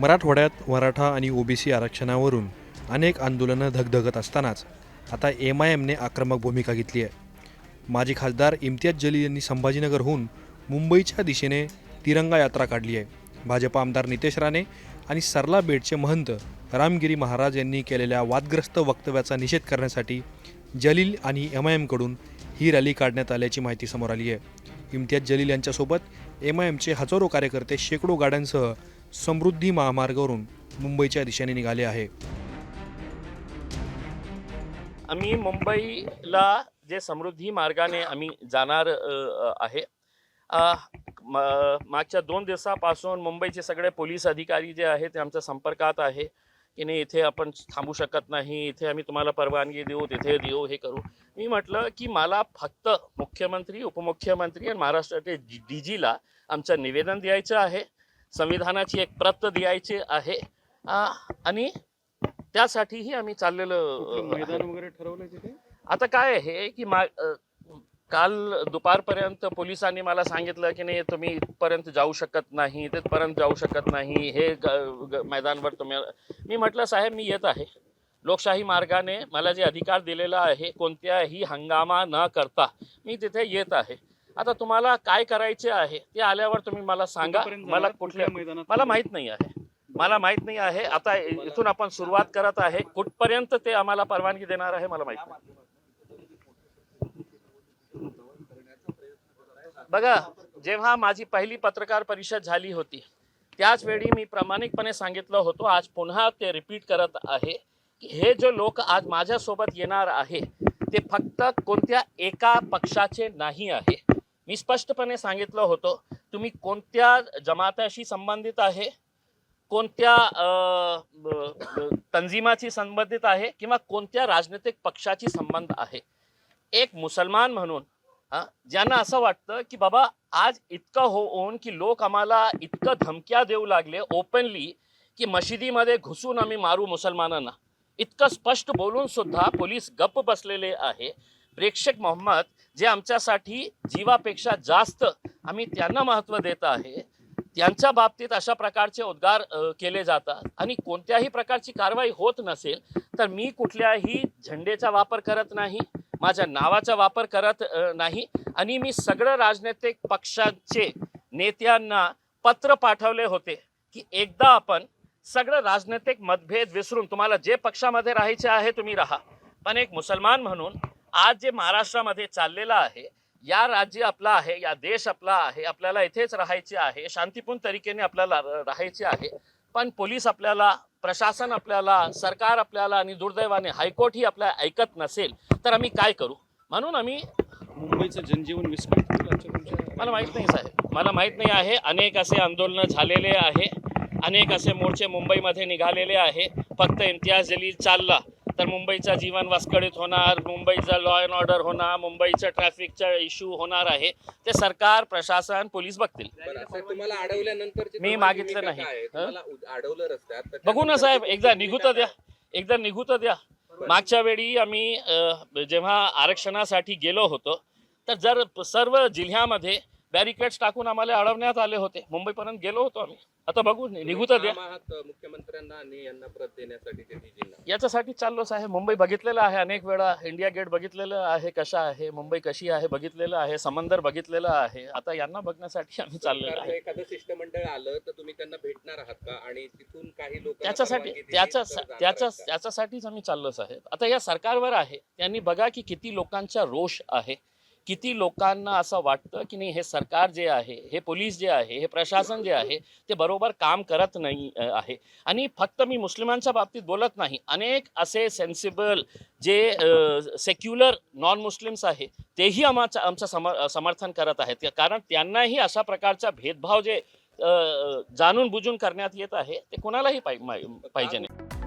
मराठवाड्यात मराठा आणि ओबीसी आरक्षणावरून अनेक आंदोलनं धगधगत असतानाच आता एम आय एमने आक्रमक भूमिका घेतली आहे. माजी खासदार इम्तियाज जलील यांनी संभाजीनगरहून मुंबईच्या दिशेने तिरंगा यात्रा काढली आहे. भाजप आमदार नितेश राणे आणि सरला बेटचे महंत रामगिरी महाराज यांनी केलेल्या वादग्रस्त वक्तव्याचा निषेध करण्यासाठी जलील आणि एम आय एमकडून ही रॅली काढण्यात आल्याची माहिती समोर आली आहे. इम्तियाज जलील यांच्यासोबत एम आय एमचे हजारो कार्यकर्ते शेकडो गाड्यांसह समृद्धी महामार्गावरून मुंबईच्या दिशेने निघाले आहे. आम्ही मुंबईला जे समृद्धी मार्गाने आम्ही जाणार आहे. मागच्या दोन दिवसापासून मुंबईचे सगळे पोलीस अधिकारी जे आहेत ते आमच्या संपर्कात आहे. की नाही इथे आपण थांबू शकत नाही इथे आम्ही तुम्हाला परवानगी देऊ तिथे देऊ हे करू मी म्हटलं की मला फक्त मुख्यमंत्री उपमुख्यमंत्री आणि महाराष्ट्राचे डी जीला आमचं निवेदन द्यायचं आहे संविधानाची एक प्रत द्यायची आहे आणि त्यासाठीही आम्ही चाललेलो आहे. वगैरे ठरवलं तिथे आता काय आहे की मा काल दुपारपर्यंत पोलिसांनी मला सांगितलं की नाही तुम्ही इथपर्यंत जाऊ शकत नाही तिथपर्यंत जाऊ शकत नाही हे मैदानवर तुम्ही मी म्हटलं साहेब मी येत आहे. लोकशाही मार्गाने मला जे अधिकार दिलेला आहे कोणत्याही हंगामा न करता मी तिथे येत आहे. आता तुम्हाला काय करायचे आहे ते आल्यावर तुम्ही मला सांगा. मला? कुठल्या मैदानात मला माहीत नाही आहे. मला माहीत नाही आहे. आता इथून आपण सुरुवात करत आहे. कुठपर्यंत ते आम्हाला परवानगी देणार आहे मला माहीत नाही. बघा जेव्हा माझी पहिली पत्रकार परिषद झाली होती त्याच वेळी मी प्रामाणिकपणे सांगितलं होतं आज पुन्हा ते रिपीट करत आहे की हे जो लोक आज माझ्यासोबत येणार आहे ते फक्त कोणत्या एका पक्षाचे नाही आहे. मी स्पष्टपणे सांगितलं होतं तुम्ही कोणत्या जमाताशी संबंधित आहे कोणत्या ब- तंजिमाची संबंधित आहे किंवा कोणत्या राजनैतिक पक्षाची संबंध आहे. एक मुसलमान म्हणून ज्यांना असं वाटतं की बाबा आज इतकं हो- होऊन की लोक आम्हाला इतकं धमक्या देऊ लागले ओपनली की मशिदीमध्ये घुसून आम्ही मारू मुसलमानांना. इतकं स्पष्ट बोलून सुद्धा पोलीस गप्प बसलेले आहे. प्रेक्षक मोहम्मद जे आमच्यासाठी जीवापेक्षा जास्त आम्ही त्यांना महत्त्व देत आहे त्यांच्या बाबतीत अशा प्रकारचे उद्गार केले जातात. आणि कोणत्याही प्रकारची कारवाई होत नसेल तर मी कुठल्याही झेंडेचा वापर करत नाही. माझ्या नावाचा वापर करत नाही. आणि मी सगळं राजनैतिक पक्षांचे नेत्यांना पत्र पाठवले होते की एकदा आपण सगळं राजनैतिक मतभेद विसरून तुम्हाला जे पक्षामध्ये राहायचे आहे तुम्ही राहा. पण एक मुसलमान म्हणून आज जे महाराष्ट्रामध्ये चाललेलं आहे या राज्य आपला आहे या देश आपला आहे आपल्याला इथेच राहायचे आहे शांतीपूर्ण तरीकेने आपल्याला राहायचे आहे पण पोलीस आपल्याला प्रशासन आपल्याला सरकार आपल्याला आणि दुर्दैवाने हायकोर्ट ही आपल्याला ऐकत नसेल तर आम्ही काय करू? म्हणून आम्ही मुंबईचं जनजीवन विस्कळीत मला माहीत नाही साहेब. मला माहीत नाही आहे. अनेक असे आंदोलनं झालेले आहे. अनेक असे मोर्चे मुंबईमध्ये निघालेले आहे. फक्त इम्तियाज जलील चालला. तर मुंबईचं जीवन विस्कळीत होणार मुंबईचं लॉ अँड ऑर्डर होणार मुंबईचं ट्रॅफिकचा इश्यू होणार आहे. ते सरकार प्रशासन पोलीस बघतील. तुम्हाला अडवल्यानंतर मी मागितलं नाही. अडवलं रस्त्यात बघू ना साहेब एकदा भूमिका निघू तर द्या? एकदा निघू तर द्या मागच्या वेळी आम्ही जेव्हा आरक्षणासाठी गेलो होतो तर जर सर्व जिल्ह्यामध्ये बॅरिकेड्स टाकून आम्हाला अडवण्यात आले होते. मुंबईपर्यंत गेलो होतो आम्ही. आता बघू निघू तर द्या. मुख्यमंत्र्यांना आणि यांना प्रत देण्यासाठी. याच्यासाठी चाललो आहे मुंबई बघितलेलं आहे अनेक वेळा. इंडिया गेट बघितलेलं आहे कशा आहे मुंबई कशी आहे बघितलेलं आहे समंदर बघितलेलं आहे. आता यांना बघण्यासाठी आम्ही चाललेलो सरकारचं आहे एखादं शिष्टमंडळ आलं तर तुम्ही त्यांना भेटणार आहात का? आणि तिथून काही लोक त्याच्यासाठी त्याच्या त्याच्या त्याच्यासाठीच आम्ही चाललोच आहे आता या सरकारवर आहे. त्यांनी बघा की किती लोकांचा रोष आहे. किती लोकांना असं वाटतं की नाही हे सरकार जे आहे हे पोलीस जे आहे हे प्रशासन जे आहे ते बरोबर काम करत नाही आहे. आणि फक्त मी मुस्लिमांच्या बाबतीत बोलत नाही. अनेक असे सेन्सिबल जे सेक्युलर नॉन मुस्लिम्स आहे तेही आमचं आमचं सम समर्थन करत आहेत. कारण त्यांनाही अशा प्रकारचा भेदभाव जे जाणून बुजून करण्यात येत आहे ते कोणालाही पाहिजे नाही.